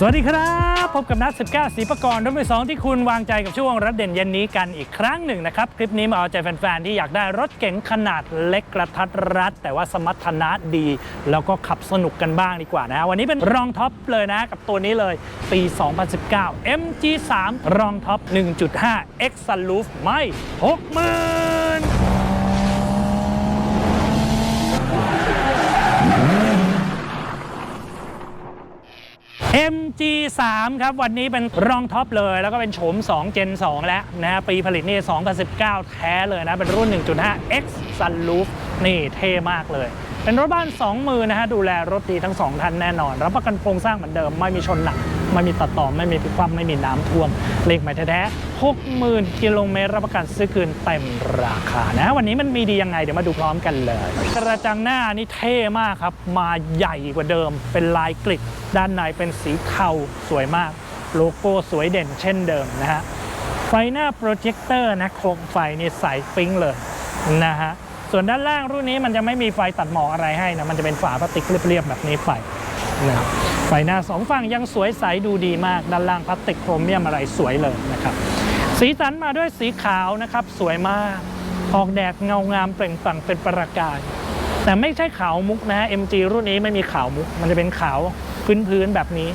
สวัสดีครับ พบกับนัด 19สีประกรณ์รถมือสองที่คุณวางใจกับช่วงรถเด่นเย็นนี้กันอีกครั้งหนึ่งนะครับ คลิปนี้มาเอาใจแฟนๆ ที่อยากได้รถเก๋งขนาดเล็กกระทัดรัด แต่ว่าสมรรถนะดี แล้วก็ขับสนุกกันบ้างดีกว่านะ วันนี้เป็นรองท็อปเลยนะ กับตัวนี้เลยปี 2019 MG3 รองท็อป 1.5 X Sunroof ไม่ 60,000 MG3 ครับ วันนี้เป็นรองท็อปเลย แล้วก็เป็นโฉม 2 Gen 2 แล้วนะฮะปีผลิตนี่ 2019 แท้เลยนะ เป็นรุ่น 1.5 X Sunroof นี่เท่มากเลย เป็นรถบ้าน 2 มือนะฮะ ดูแลรถดีทั้ง 2ท่านแน่นอน รับประกันโครงสร้างเหมือนเดิม ไม่มีชนหนัก ไม่มีตัดต่อ ไม่มีพิกคว่ำไม่มีน้ำท่วม เลขหมายแท้ๆ60,000 กิโลเมตร รับประกันซื้อคืนเต็มราคานะ วันนี้มันมีดียังไง เดี๋ยวมาดูพร้อมกันเลย กระจังหน้านี่เท่มากครับ มาใหญ่กว่าเดิม เป็นลายกริดด้านในเป็นสีเทาสวยมาก โลโก้สวยเด่น เช่นเดิมนะฮะ ไฟหน้าโปรเจคเตอร์นะโคมไฟนี่ใสปิ๊งเลยนะฮะ ส่วนด้านล่างรุ่นนี้มันจะไม่มีไฟตัดหมอกอะไรให้นะมันจะเป็นฝาพลาสติกเรียบๆแบบนี้ไฟนะครับไฟหน้าสองฝั่งยังสวยใสดูดีมากด้านล่างพลาสติกโครเมียมอะไรสวยเลยนะครับสีสันมาด้วยสีขาวนะครับสวยมากออกแดดเงางามเปล่งปลั่งเป็นประกายแต่ไม่ใช่ขาวมุกนะฮะ MG รุ่นนี้ไม่มีขาวมุก มันจะเป็นขาวพื้นๆแบบนี้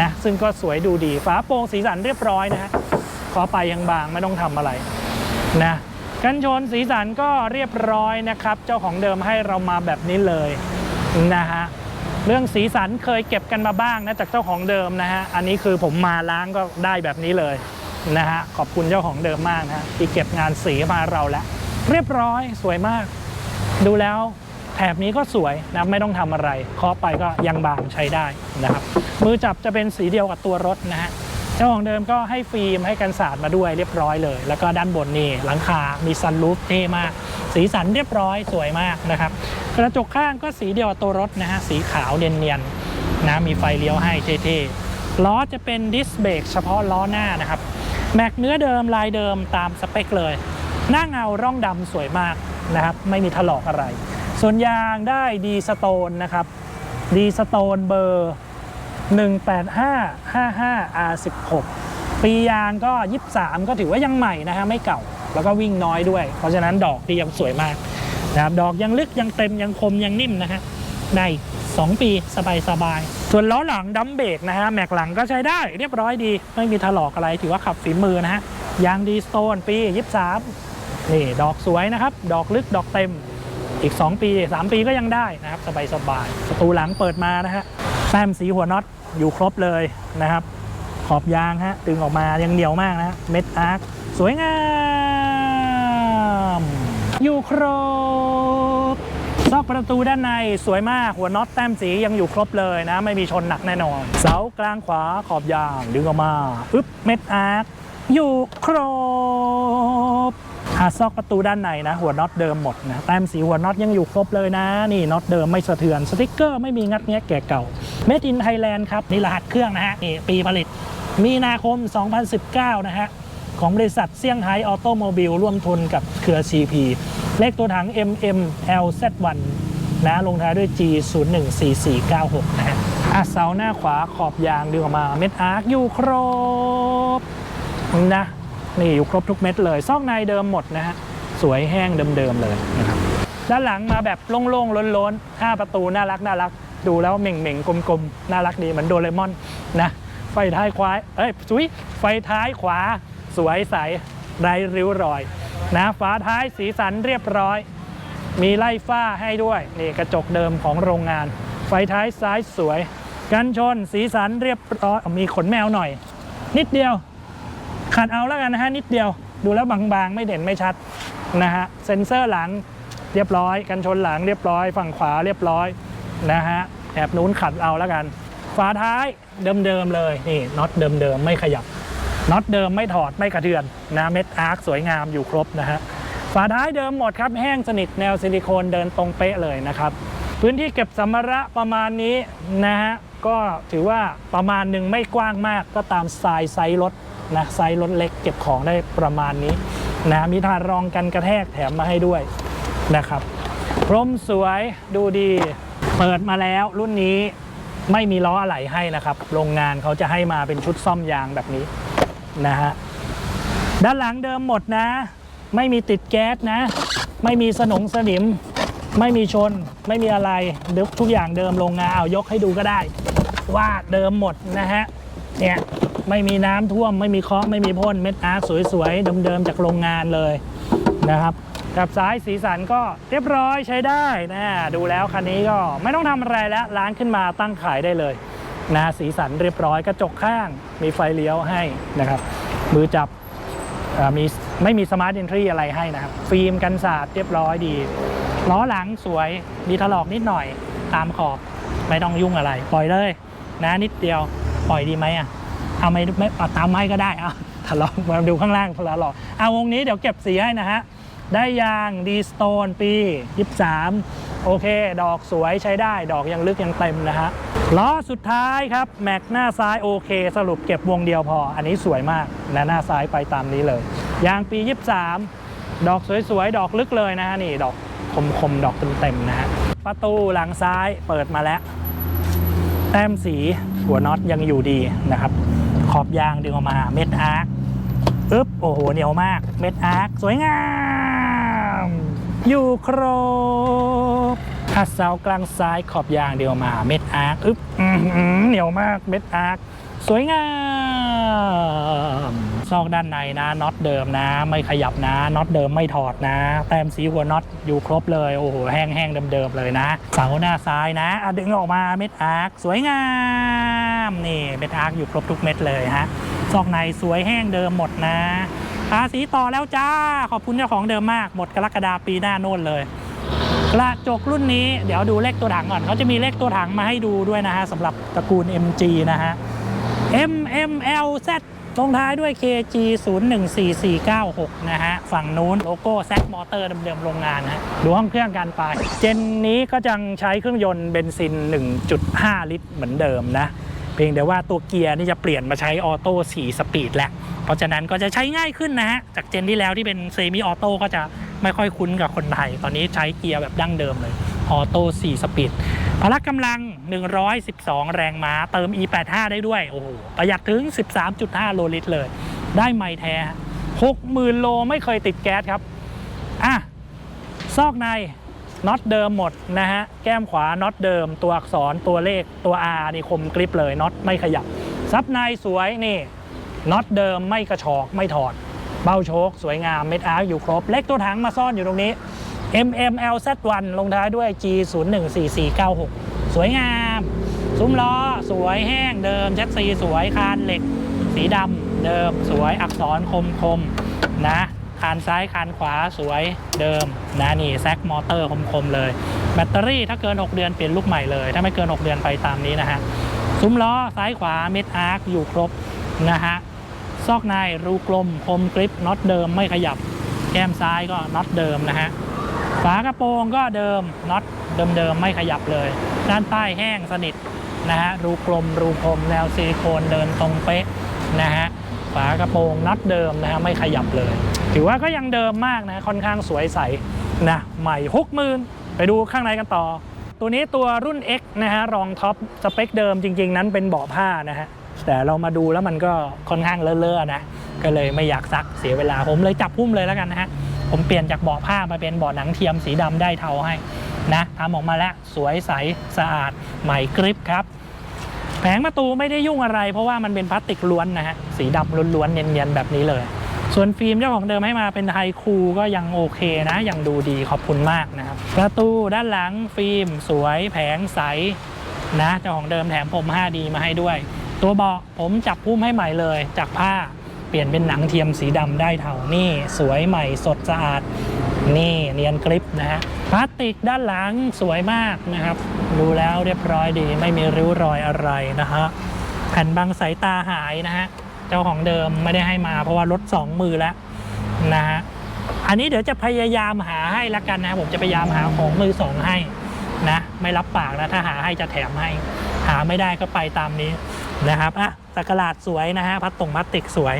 นะซึ่งก็สวยดูดีฝาโปร่งสีสันเรียบร้อยนะฮะขอไปยังบางไม่ต้องทำอะไรนะ กันชนสีสันก็เรียบร้อยนะครับ เจ้าของเดิมให้เรามาแบบนี้เลยนะฮะเรื่องสีสันเคยเก็บกันมาบ้างนะจากเจ้าของเดิมนะฮะอันนี้คือผมมาล้างก็ได้แบบนี้เลยนะฮะขอบคุณเจ้าของเดิมมากนะที่เก็บงานสีมาเราแล้วเรียบร้อยสวยมาก ดูแล้วแถบนี้ก็สวยนะไม่ต้องทำอะไรเคาะไปก็ยังบางใช้ได้นะครับ มือจับจะเป็นสีเดียวกับตัวรถนะฮะ เจ้าของเดิมก็ให้ฟิล์มให้กันสาดมาด้วยเรียบร้อยเลย แล้วก็ด้านบนนี่หลังคา มีซันรูฟเท่มาก สีสันเรียบร้อยสวยมากนะครับ กระจกข้างก็สีเดียวกับตัวรถนะฮะ สีขาวเนียนๆนะมีไฟเลี้ยวให้เท่ๆ ล้อจะเป็นดิสเบรกเฉพาะล้อหน้านะครับ แม็กเนื้อเดิมลายเดิมตามสเปคเลย หน้าเงาร่องดำสวยมากนะครับ ไม่มีถลอกอะไร ส่วนยางได้ดีสโตนนะครับดีสโตนเบอร์ 18555 R16 ปียางก็ 23 ก็ถือว่ายังใหม่นะฮะไม่เก่า แล้วก็วิ่งน้อยด้วย เพราะฉะนั้นดอกที่ยังสวยมากนะครับดอกยังลึกยังเต็มยังคมยังนิ่มนะฮะได้อีก2ปีสบายสบายๆส่วนล้อหลังดัมเบรกนะฮะแม็กหลังก็ใช้ได้เรียบร้อยดี ไม่มีถลอกอะไรถือว่าขับฝีมือนะฮะยางดีสโตนปี 23 นี่ดอกสวยนะครับ ดอกลึกดอกเต็มอีก 2 ปี 3 ปีก็ยังได้นะครับ สบายสบายๆประตูหลังเปิดมานะฮะแต้มสีหัวน็อต อยู่ครบเลยนะครับ ขอบยางฮะดึงออกมายังเหนียวมากนะเม็ดอาร์คสวยงาม อยู่ครบซอกประตูด้านในสวยมากหัวน็อตแต้มสียังอยู่ครบเลยนะ ไม่มีชนหนักแน่นอน เสากลางขวาขอบยางดึงออกมาปึ๊บเม็ดอาร์คอยู่ครบ หาซอกประตูด้านในนะหัวน็อตเดิมหมดนะแต้มสีหัวน็อตยังอยู่ครบเลยนะ นี่น็อตเดิมไม่สะเทือนสติกเกอร์ไม่มีงัดแงะแก่เก่า Made in Thailand ครับนี่รหัสเครื่องนะฮะนี่ปีผลิต มีนาคม 2019 นะฮะของบริษัทเซี่ยงไฮ้ออโตโมบิลร่วมทุนกับเครือ CP เลขตัวถัง MMLZ1 นะลงท้ายด้วย G 0 1 4 4 9 6 นะฮะอะเสาหน้าขวาขอบยางดึงออกมาเม็ดอาร์คอยู่ครบนะ นี่อยู่ครบทุกเม็ดเลยซอกในเดิมหมดนะฮะสวยแห้งเดิมๆเลยนะครับด้านหลังมาแบบโล่งๆล้นๆ5ประตูน่ารักน่ารักดูแล้วเหม่งๆกลมๆน่ารักดีเหมือนโดเรมอนนะไฟท้ายขวาเอ้ยสุยไฟท้ายขวา สวยใสไร้ริ้วรอยนะฝาท้ายสีสันเรียบร้อย มีไล่ฝ้าให้ด้วยนี่กระจกเดิมของโรงงาน ไฟท้ายซ้ายสวย กันชนสีสันเรียบร้อยมีขนแมวหน่อย นิดเดียว ขัดเอาแล้วกันนะฮะนิดเดียว ดูแล้วบางๆ ไม่เด่นไม่ชัดนะฮะเซ็นเซอร์หลังเรียบร้อย กันชนหลังเรียบร้อย ฝั่งขวาเรียบร้อยนะฮะแอบนู้นขัดเอาแล้วกันฝาท้ายเดิมๆเลยนี่น็อตเดิมๆไม่ขยับน็อตเดิมไม่ถอดไม่กระเทือนนะเม็ดอาร์คสวยงามอยู่ครบนะฮะฝาท้ายเดิมหมดครับแห้งสนิทแนวซิลิโคนเดินตรงเป๊ะเลยนะครับ พื้นที่เก็บสัมภาระประมาณนี้นะฮะ ก็ถือว่าประมาณหนึ่งไม่กว้างมากก็ตามสไตล์ไซส์รถนะไซส์รถเล็กเก็บของได้ประมาณนี้นะมีทารองกันกระแทกแถมมาให้ด้วยนะครับพรมสวยดูดีเปิดมาแล้วรุ่นนี้ไม่มีล้ออะไหล่ให้นะครับ โรงงานเขาจะให้มาเป็นชุดซ่อมยางแบบนี้นะฮะด้านหลังเดิมหมดนะ ไม่มีติดแก๊สนะ ไม่มีสนงสนิม ไม่มีชน ไม่มีอะไรเดิมทุกอย่างเดิมโรงงานเอายกให้ดูก็ได้ ว่าเดิมหมดนะฮะเนี่ยไม่มีน้ำท่วมไม่มีเคาะไม่มีพ่นเม็ดอาร์ตสวยๆเดิมๆจากโรงงานเลยนะครับกับซ้ายสีสันก็เรียบร้อยใช้ได้นะดูแล้วคันนี้ก็ไม่ต้องทำอะไรแล้วล้างขึ้นมาตั้งขายได้เลยนะสีสันเรียบร้อยกระจกข้างมีไฟเลี้ยวให้นะครับ มือจับมีไม่มีสมาร์ท e อนทรีอะไรให้นะครับ ฟิล์มกันสาดเรียบร้อยดี ล้อหลังสวยมีถลอกนิดหน่อยตามขอบไม่ต้องยุ่งอะไร ปล่อยเลย นะนิดเดียวปล่อยดีไหมอะเอาไม่ไม่ตามไม่ก็ได้อะถลอกมาดูข้างล่างถลอกเอาวงนี้เดี๋ยวเก็บสีให้นะฮะได้ยางดีสโตนปี 23 โอเค ดอกสวยใช้ได้ดอกยังลึกยังเต็มนะฮะล้อสุดท้ายครับ แม็กหน้าซ้ายโอเค สรุปเก็บวงเดียวพอ อันนี้สวยมากนะหน้าซ้ายไปตามนี้เลย ยางปี 23 ดอกสวยๆ ดอกลึกเลยนะฮะนี่ ดอกคมๆ ดอกเต็มๆนะฮะประตูหลังซ้ายเปิดมาแล้ว แต้มสีหัวน็อตยังอยู่ดีนะครับ ขอบยางดึงออกมาเม็ดอาร์คอึ๊บโอ้โหเหนียวมากเม็ดอาร์คสวยงาม อยู่ครบอัดเสากลางซ้ายขอบยางเดียวมาเม็ดอาร์คอึ๊บเหนียวมากเม็ดอาร์ค สวยงามซอกด้านในนะน็อตเดิมนะ ไม่ขยับนะน็อตเดิมไม่ถอดนะ แต้มสีหัวน็อตอยู่ครบเลยโอ้โหแห้งๆเดิมๆเลยนะ เสาหน้าซ้ายนะดึงออกมาเม็ดอาร์คสวยงามนี่เม็ดอาร์คอยู่ครบทุกเม็ดเลยฮะซอกในสวยแห้งเดิมหมดนะทาสีต่อแล้วจ้าขอบคุณเจ้าของเดิมมากหมดกรกฎาปีหน้าโน่นเลยกระจกรุ่นนี้เดี๋ยวดูเลขตัวถังก่อนเขาจะมีเลขตัวถังมาให้ดูด้วยนะฮะสำหรับตระกูล MG นะฮะ MMLZ ลงท้ายด้วย KG 014496 นะฮะ ฝั่งนู้นโลโก้ Z Motor เดิมๆโรงงานนะฮะดูห้องเครื่องกันไป เจนนี้ก็ยังใช้เครื่องยนต์เบนซิน 1.5 ลิตรเหมือนเดิมนะ เพียงแต่ว่าตัวเกียร์นี่จะเปลี่ยนมาใช้ออโต้ 4 สปีดแล้ว เพราะฉะนั้นก็จะใช้ง่ายขึ้นนะฮะ จากเจนที่แล้วที่เป็นเซมิออโต้ก็จะไม่ค่อยคุ้นกับคนไทย ตอนนี้ใช้เกียร์แบบดั้งเดิมเลย ออโต้4สปีดพละกำลัง 112 แรงม้า เติม E85 ได้ด้วย โอ้โห ประหยัดถึง 13.5 โลลิตรเลย ได้ไม่แท้ 60,000 โลไม่เคยติดแก๊สครับ อะ ซอกในน็อตเดิมหมดนะฮะ แก้มขวาน็อตเดิม ตัวอักษรตัวเลขตัว R นี่คมกริบเลยน็อตไม่ขยับ ซับในสวยนี่น็อตเดิมไม่กระชอกไม่ถอด เบ้าโชค สวยงามเม็ดอาร์อยู่ครบ เล็กตัวถังมาซ่อนอยู่ตรงนี้ MMLZ1 ลงท้ายด้วย G 0 1 4 4 9 6 สวยงาม ซุ้มล้อ สวยแห้งเดิมแช็กซีสวยคานเหล็ก สีดำเดิมสวยอักษรคมคมนะคานซ้ายคานขวาสวยเดิมนะนี่แซกมอเตอร์คมคมๆเลย แบตเตอรี่ถ้าเกิน 6 เดือนเปลี่ยนลูกใหม่เลย ถ้าไม่เกิน 6 เดือนไปตามนี้นะฮะซุ้มล้อซ้ายขวาเม็ดอาร์คอยู่ครบนะฮะซอกในรูกลมคมกริปน็อตเดิมไม่ขยับ แก้มซ้ายก็น็อตเดิมนะฮะ ฝากระโปรงก็เดิมน็อตเดิมๆไม่ขยับเลย ด้านใต้แห้งสนิทนะฮะรูกลมรูคมแนวซิลิโคนเดินตรงเป๊ะนะฮะฝากระโปรงน็อตเดิมนะฮะไม่ขยับเลย ถือว่าก็ยังเดิมมากนะค่อนข้างสวยใสนะใหม่หกหมื่นไปดูข้างในกันต่อ ตัวนี้ตัวรุ่น X นะฮะรองท็อปสเปคเดิมจริง ๆ นั้นเป็นเบาะผ้านะฮะแต่เรามาดูแล้วมันก็ค่อนข้างเลอะๆนะก็เลยไม่อยากซักเสียเวลาผมเลยจับพุ่มเลยแล้วกันนะฮะ ผมเปลี่ยนจากเบาะผ้ามาเป็นเบาะหนังเทียมสีดำได้เทาให้นะทำออกมาแล้วสวยใสสะอาดใหม่กริปครับ แผงประตูไม่ได้ยุ่งอะไร เพราะว่ามันเป็นพลาสติกล้วนนะฮะสีดำล้วนๆเนียนๆแบบนี้เลย ส่วนฟิล์มเจ้าของเดิมให้มาเป็นไฮคูลก็ยังโอเคนะยังดูดีขอบคุณมากนะครับประตูด้านหลังฟิล์ม สวยแผงใสนะเจ้าของเดิมแถมผม 5D มาให้ด้วย ตัวเบาะผมจับพุ่มให้ใหม่เลยจากผ้า ปลี่ยนเป็นหนังเทียมสีดำได้เท่านี่ สวยใหม่สดสะอาด นี่เนียนกริปนะฮะพลาสติกด้านหลังสวยมากนะครับ ดูแล้วเรียบร้อยดีไม่มีริ้วรอยอะไรนะฮะแผ่นบังสายตาหายนะฮะเจ้าของเดิมไม่ได้ให้มาเพราะว่าลดสองมือแล้วนะฮะอันนี้เดี๋ยวจะพยายามหาให้ละกันนะผมจะพยายามหาของมือสองให้นะไม่รับปากนะถ้าหาให้จะแถมให้ หาไม่ได้ก็ไปตามนี้นะครับอะตะกราดสวยนะฮะพัดตรงพลาสติกสวย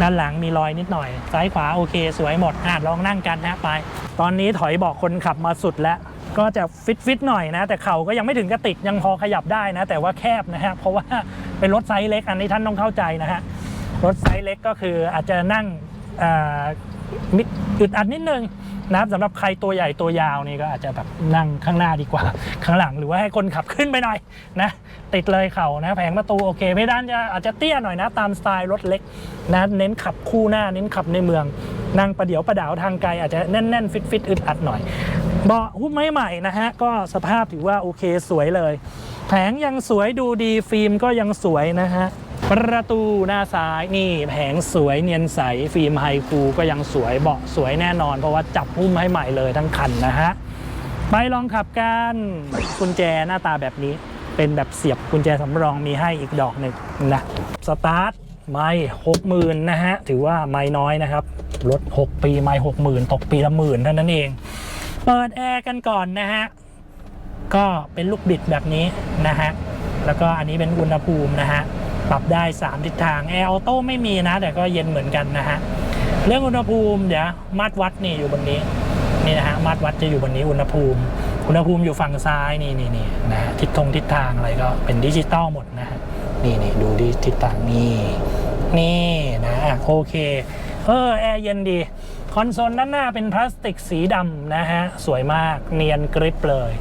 ด้านหลังมีรอยนิดหน่อย ซ้ายขวาโอเค สวยหมดอะลองนั่งกันนะไป ตอนนี้ถอยบอกคนขับมาสุดแล้ว ก็จะฟิตฟิตๆหน่อยนะ แต่เข่าก็ยังไม่ถึงกระติดยังพอขยับได้นะ แต่ว่าแคบนะฮะเพราะว่าเป็นรถไซส์เล็กอันนี้ท่านต้องเข้าใจนะฮะรถไซส์เล็กก็คืออาจจะนั่ง อ่ามิอึดอัดนิดนึงนะครับสำหรับใครตัวใหญ่ตัวยาวนี่ก็อาจจะแบบนั่งข้างหน้าดีกว่า ข้างหลังหรือว่าให้คนขับขึ้นไปหน่อยนะติดเลยเข่านะแผงประตูโอเคเพดานจะอาจจะเตี้ยหน่อยนะตามสไตล์รถเล็กนะเน้นขับคู่หน้าเน้นขับในเมือง นั่งประเดี๋ยวประดาวทางไกลอาจจะแน่นๆฟิตฟิตๆอึดอัดหน่อยเบาะหุ้มไม้ใหม่นะฮะก็สภาพถือว่าโอเคสวยเลย แผงยังสวยดูดีฟิล์มก็ยังสวยนะฮะ ประตูหน้าซ้ายนี่แผงสวยเนียนใส ฟิล์มไฮคูก็ยังสวยเบาะสวยแน่นอน เพราะว่าจับหุ้มให้ใหม่เลยทั้งคันนะฮะ ไปลองขับกันกุญแจหน้าตาแบบนี้ เป็นแบบเสียบกุญแจสำรองมีให้อีกดอกหนึ่งนะสตาร์ทไม่หกหมื่นนะฮะ ถือว่าไม่น้อยนะครับรถ6 ปีไม่หกหมื่นตกปีละหมื่นเท่านั้นเอง เปิดแอร์กันก่อนนะฮะ ก็เป็นลูกบิดแบบนี้นะฮะแล้วก็อันนี้เป็นอุณหภูมินะฮะ ปรับได้ 3 ทิศทางแอร์ออโต้ไม่มีนะ แต่ก็เย็นเหมือนกันนะฮะ เรื่องอุณหภูมิเดี๋ยวมาตรวัดนี่อยู่บนนี้นี่นะฮะมาตรวัดจะอยู่บนนี้อุณหภูมิ อุณหภูมิอยู่ฝั่งซ้ายนี่นี่นี่นะทิศทงทิศทางอะไรก็เป็นดิจิตอลหมดนะฮะนี่นี่ดูดิทิศทางนี่นี่นะโอเคเออแอร์เย็นดี คอนโซลด้านหน้าเป็นพลาสติกสีดำนะฮะ สวยมากเนียนกริปเลย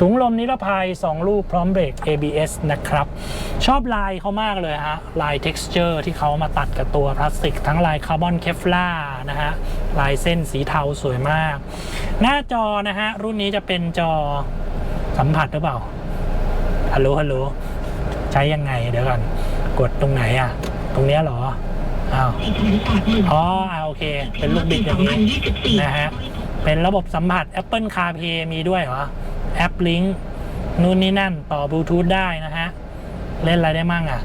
ถุงลมนิรภัย 2 ลูกพร้อมเบรก ABS นะครับ ชอบลายเขามากเลยฮะ ลาย texture ที่เขามาตัดกับตัวพลาสติก ทั้งลายคาร์บอนเคฟลานะฮะ ลายเส้นสีเทาสวยมาก หน้าจอนะฮะ รุ่นนี้จะเป็นจอสัมผัสหรือเปล่าฮัลโหลฮัลโหลใช้ยังไงเดี๋ยวก่อนกดตรงไหนอะตรงเนี้ยหรอ อ้าวอ๋ออ่าโอเค เป็นลูกบิดอย่างนี้นะฮะ เป็นระบบสัมผัส Apple CarPlay มีด้วยเหรอ แอป Link นู่นนี่นั่นต่อบลูทูธได้นะฮะ เล่นอะไรได้มั่งอะ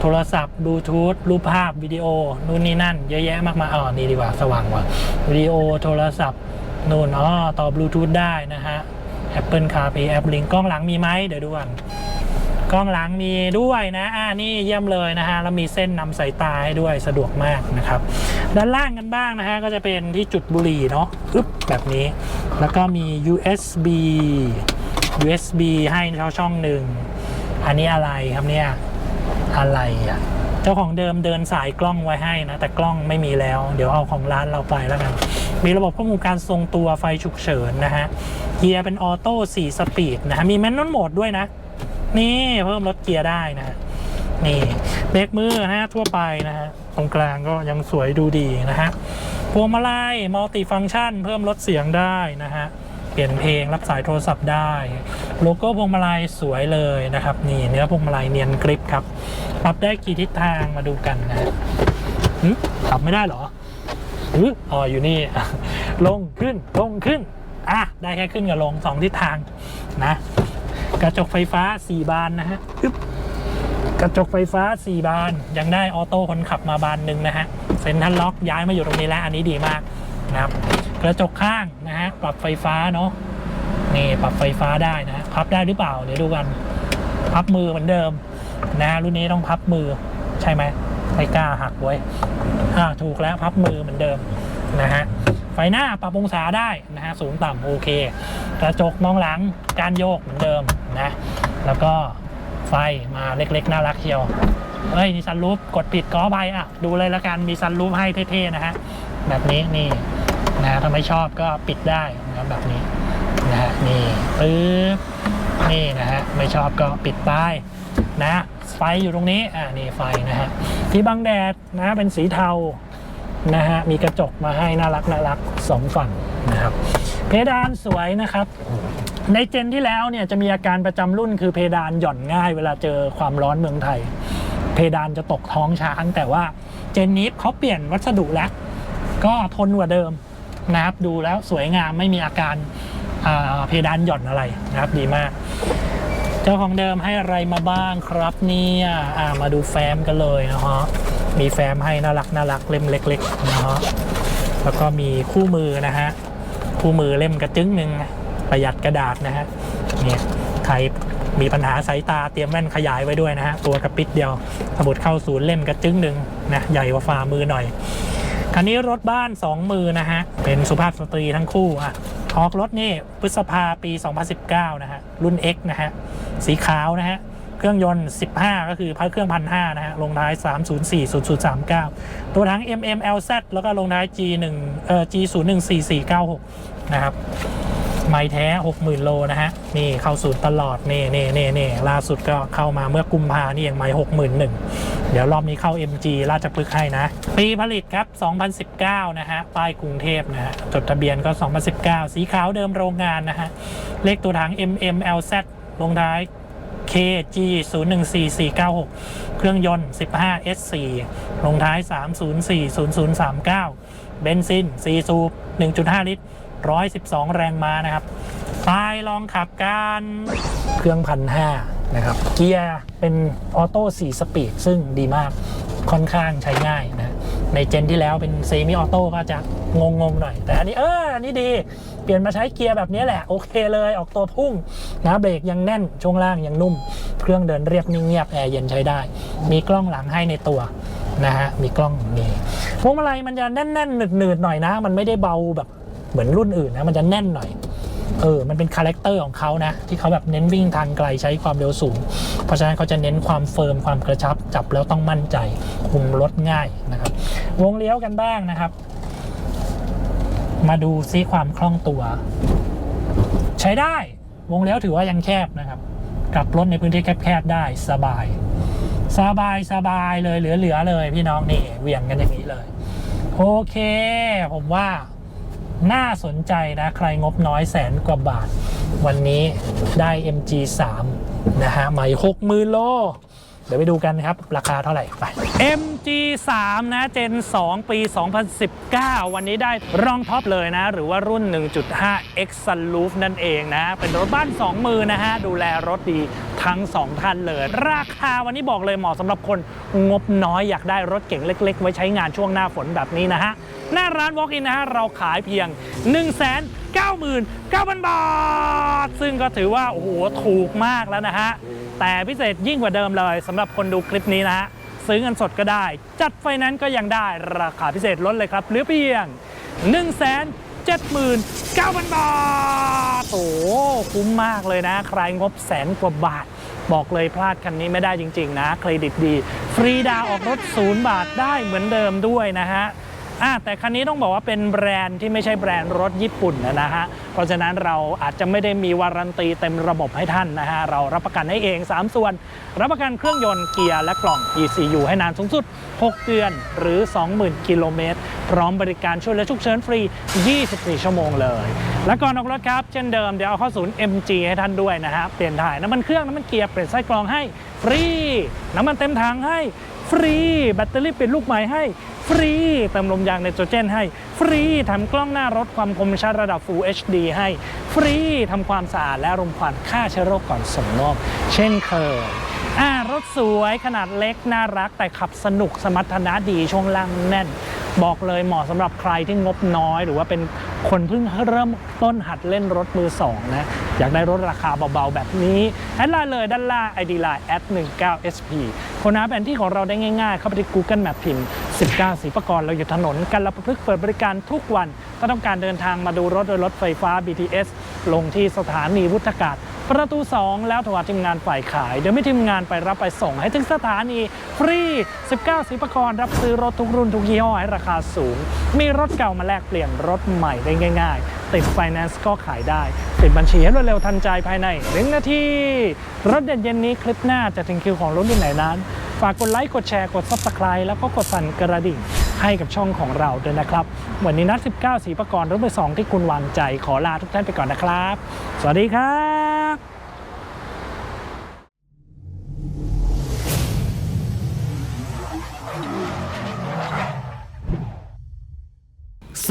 โทรศัพท์บลูทูธรูปภาพวิดีโอ นู่นนี่นั่น เยอะแยะมากมายอ๋อนี่ดีกว่าสว่างกว่าวิดีโอโทรศัพท์นู่นอ๋อต่อบลูทูธได้นะฮะ Apple CarPlay แอป Link กล้องหลังมีไหมเดี๋ยวดูก่อน กล้องหลังมีด้วยนะอ่านี่เยี่ยมเลยนะฮะแล้วมีเส้นนำสายตาให้ด้วยสะดวกมากนะครับ ด้านล่างกันบ้างนะฮะก็จะเป็นที่จุดบุหรี่เนาะอึ๊บแบบนี้ แล้วก็มี USB USB ให้เขาช่องหนึ่งอันนี้อะไรครับเนี่ยอะไรอะเจ้าของเดิมเดินสายกล้องไว้ให้นะ แต่กล้องไม่มีแล้ว เดี๋ยวเอาของร้านเราไปแล้วกัน มีระบบควบคุมการทรงตัวไฟฉุกเฉินนะฮะเกียร์เป็นออโต้4สปีดนะฮะมีแมนนวลโหมดด้วยนะ นี่เพิ่มลดเกียร์ได้นะ นี่เบรกมือนะฮะทั่วไปนะฮะตรงกลางก็ยังสวยดูดีนะฮะพวงมาลัยมัลติฟัง c t ชัน เพิ่มลดเสียงได้นะฮะเปลี่ยนเพลงรับสายโทรศัพท์ได้ โลโก้พวงมาลัยสวยเลยนะครับ นี่เนื้อพวงมาลัยเนียนกริปครับปรับได้กี่ทิศทางมาดูกันนะฮะปรับไม่ได้เหรอหรืออ๋ออยู่นี่ ลงขึ้นลงขึ้นอะได้แค่ขึ้นกับลงสองทิศทางนะ กระจกไฟฟ้า 4 บานนะฮะึบกระจกไฟฟ้า 4 บาน ยังได้ออโต้คนขับมาบานหนึ่งนะฮะเซ็นทรัลล็อกย้ายมาอยู่ตรงนี้แล้ว อันนี้ดีมากนะครับ กระจกข้างนะฮะปรับไฟฟ้าเนาะนี่ปรับไฟฟ้าได้นะพับได้หรือเปล่าเดี๋ยวดูกัน พับมือเหมือนเดิม นะรุ่นนี้ต้องพับมือใช่ไหมไม่กล้าหักไว้ยอ่าถูกแล้วพับมือเหมือนเดิมนะฮะไฟหน้าปรับองศาได้นะฮะสูงต่ำโอเค กระจกมองหลังการโยกเหมือนเดิม นะ แล้วก็ไฟมาเล็กๆ น่ารักเชียว เฮ้ย นี่ซันรูปกดผิดก็ไปอะ ดูเลยละกัน มีซันรูปให้เท่ๆ นะฮะ แบบนี้นี่นะถ้าไม่ชอบก็ปิดได้นะแบบนี้นะฮะนี่ปึ๊บนี่นะฮะ ไม่ชอบก็ปิดไปนะไฟอยู่ตรงนี้อ่านี่ไฟนะฮะที่บังแดดนะเป็นสีเทานะฮะมีกระจกมาให้น่ารักน่ารักสองฝั่งนะครับ เพดานสวยนะครับ ในเจนที่แล้วเนี่ยจะมีอาการประจำรุ่นคือเพดานหย่อนง่าย เวลาเจอความร้อนเมืองไทย เพดานจะตกท้องช้าง แต่ว่าเจนนี้เขาเปลี่ยนวัสดุแล้ว ก็ทนกว่าเดิมนะครับ ดูแล้วสวยงามไม่มีอาการาเพดานหย่อนอะไรนะครับดีมาก เจ้าของเดิมให้อะไรมาบ้างครับเนี่ยมาดูแฟ้มกันเลยนะฮะมีแฟ้มให้น่ารักน่ารักเล่มเล็กๆนะฮะแล้วก็มีคู่มือนะฮะคู่มือเล่มกระจึงหนึ่ง ประหยัดกระดาษนะฮะเนี่ยใครมีปัญหาสายตาเตรียมแว่นขยายไว้ด้วยนะฮะตัวกระปิดเดียวสมุดเข้าศูนย์เล่มกระจึงหนึ่งนะใหญ่กว่าฝ่ามือหน่อยคันนี้รถบ้าน 2 มือนะฮะ เป็นสุภาพสตรีทั้งคู่อะออกรถนี่พฤษภาปี 2019 นะฮะ รุ่น X นะฮะ สีขาวนะฮะ เครื่องยนต์ 15 ก็คือพัดเครื่องพันห้านะฮะ ลงท้าย 304 0039 ตัวทั้ง MMLZ แล้วก็ลงท้าย G1 เอ่อ G014496 นะครับ ไม่แท้ 60,000 โลนะฮะ นี่เข้าศูนย์ตลอด นี่นี่นี่นี่ล่าสุดก็เข้ามาเมื่อกุมภานี่เองไม่61,000เดี๋ยวรอบนี้เข้า MG ราชพฤกษ์ให้นะ ปีผลิตครับ 2019 นะฮะ ป้ายกรุงเทพนะฮะ จดทะเบียนก็ 2019 สีขาวเดิมโรงงานนะฮะ เลขตัวถัง MMLZ ลงท้าย KG 0 1 4 4 9 6 เครื่องยนต์ 15 S4 ลงท้าย 304 0039 เบนซิน4สูบ1.5 ลิตร 112 แรงม้านะครับตายลองขับการเครื่องพันห้านะครับ เกียร์เป็นออโต้4สปีดซึ่งดีมากค่อนข้างใช้ง่ายนะในเจนที่แล้วเป็นเซมิออโต้ก็จะงงงๆหน่อย แต่อันนี้เอออันนี้ดี เปลี่ยนมาใช้เกียร์แบบนี้แหละ โอเคเลยออกตัวพุ่งนะเบรกยังแน่น ช่วงล่างยังนุ่ม เครื่องเดินเรียบนิ่งเงียบ แอร์เย็นใช้ได้ มีกล้องหลังให้ในตัวนะฮะ มีกล้องนี่พวงมาลัยมันจะแน่นๆหนืดๆหน่อยนะ มันไม่ได้เบาแบบ เหมือนรุ่นอื่นนะมันจะแน่นหน่อยเออ มันเป็นคาแรคเตอร์ของเขานะ ที่เขาแบบเน้นวิ่งทางไกลใช้ความเร็วสูง เพราะฉะนั้นเขาจะเน้นความเฟิร์มความกระชับ จับแล้วต้องมั่นใจ คุมรถง่ายนะครับ วงเลี้ยวกันบ้างนะครับ มาดูซิความคล่องตัว ใช้ได้วงเลี้ยวถือว่ายังแคบนะครับกลับรถในพื้นที่แคบๆได้สบาย สบายสบายเลยเหลือๆเลย พี่น้องนี่เหวี่ยงกันอย่างนี้เลย โอเค ผมว่า น่าสนใจนะ ใครงบน้อยแสนกว่าบาท วันนี้ได้ MG3 นะฮะใหม่60,000โล เดี๋ยวไปดูกันครับ ราคาเท่าไหร่ไป MG3 นะ Gen 2ปี 2019 วันนี้ได้รองท็อปเลยนะ หรือว่ารุ่น 1.5 X Sunroof นั่นเองนะ เป็นรถบ้าน 2 มือนะฮะ ดูแลรถดีทั้ง 2 ท่านเลย ราคาวันนี้บอกเลยเหมาะสำหรับคนงบน้อยอยากได้รถเก๋งเล็ก ๆ ไว้ใช้งานช่วงหน้าฝนแบบนี้นะฮะ หน้าร้าน Walk-in นะฮะ เราขายเพียง199,000 บาท ซึ่งก็ถือว่า โอ้โห ถูกมากแล้วนะฮะ แต่พิเศษยิ่งกว่าเดิมเลยสำหรับคนดูคลิปนี้นะฮะ ซื้อเงินสดก็ได้ จัดไฟแนนซ์ก็ยังได้ราคาพิเศษลดเลยครับเหลือเพียง 1 7 9 0 0 0 บาทโอ้คุ้มมากเลยนะ ใครงบแสนกว่าบาท บอกเลยพลาดคันนี้ไม่ได้จริง ๆ นะ เครดิตดี ฟรีดาวออกรถศูนย์บาทได้เหมือนเดิมด้วยนะฮะ อะแต่คันนี้ต้องบอกว่าเป็นแบรนด์ที่ไม่ใช่แบรนด์รถญี่ปุ่นนะฮะ เพราะฉะนั้นเราอาจจะไม่ได้มีวารันตีเต็มระบบให้ท่านนะฮะ เรารับประกันให้เอง 3 ส่วน รับประกันเครื่องยนต์เกียร์และกล่อง ECU ให้นานสูงสุด 6 เดือนหรือ 20,000 กิโลเมตร พร้อมบริการช่วยเหลือฉุกเฉินฟรี 24 ชั่วโมงเลย และก่อนออกรถครับ เช่นเดิมเดี๋ยวเอาเข้าศูนย์ MG ให้ท่านด้วยนะฮะ เปลี่ยนถ่ายน้ำมันเครื่องน้ำมันเกียร์เปลี่ยนไส้กรองให้ฟรี น้ำมันเต็มถังให้ ฟรี แบตเตอรี่เปลี่ยนลูกใหม่ให้ ฟรี เติมลมยางไนโตรเจนให้ ฟรี ทำกล้องหน้ารถความคมชัดระดับ Full HD ให้ ฟรี ทำความสะอาดและรมควันฆ่าเชื้อโรคก่อนส่งมอบเช่นเคย อ่ารถสวยขนาดเล็กน่ารักแต่ขับสนุกสมรรถนะดีช่วงล่างแน่น บอกเลยเหมาะสำหรับใครที่งบน้อย หรือว่าเป็นคนเพิ่งเริ่มต้นหัดเล่นรถมือสองนะอยากได้รถราคาเบาๆ แบบนี้แอดไลน์เลยด้านล่าง ID Line 19 SP คนหาแผนที่ของเราได้ง่ายๆ เข้าไปที่ Google Map พิมพ์ 19สีประกรณ์เราอยู่ถนนกันละพึกษ์เปิดบริการทุกวันถ้าต้องการเดินทางมาดูรถโดยรถไฟฟ้า BTS ลงที่สถานีวุฒากาศ ประตู 2 แล้วโทรหาทีมงานฝ่ายขาย เดี๋ยวไม่ทีมงานไปรับไปส่งให้ถึงสถานีฟรี 19สีประกรณ์รับซื้อรถทุกรุ่นทุกยี่ห้อให้ราคาสูง มีรถเก่ามาแลกเปลี่ยนรถใหม่ได้ง่าย ๆ ติดไฟแนนซ์ก็ขายได้ ติดบัญชีให้รวดเร็วทันใจภายในหนึ่งนาที รถเด่นเย็นนี้คลิปหน้าจะถึงคิวของรุ่นที่ไหนนั้น ฝากกดไลค์กดแชร์กด Subscribe แล้วก็กดสั่นกระดิ่งให้กับช่องของเราด้วยนะครับ วันนี้นัด 19สีประกรณ์รถเบอร์2ที่คุณวางใจขอลาทุกท่านไปก่อนนะครับ สวัสดีครับ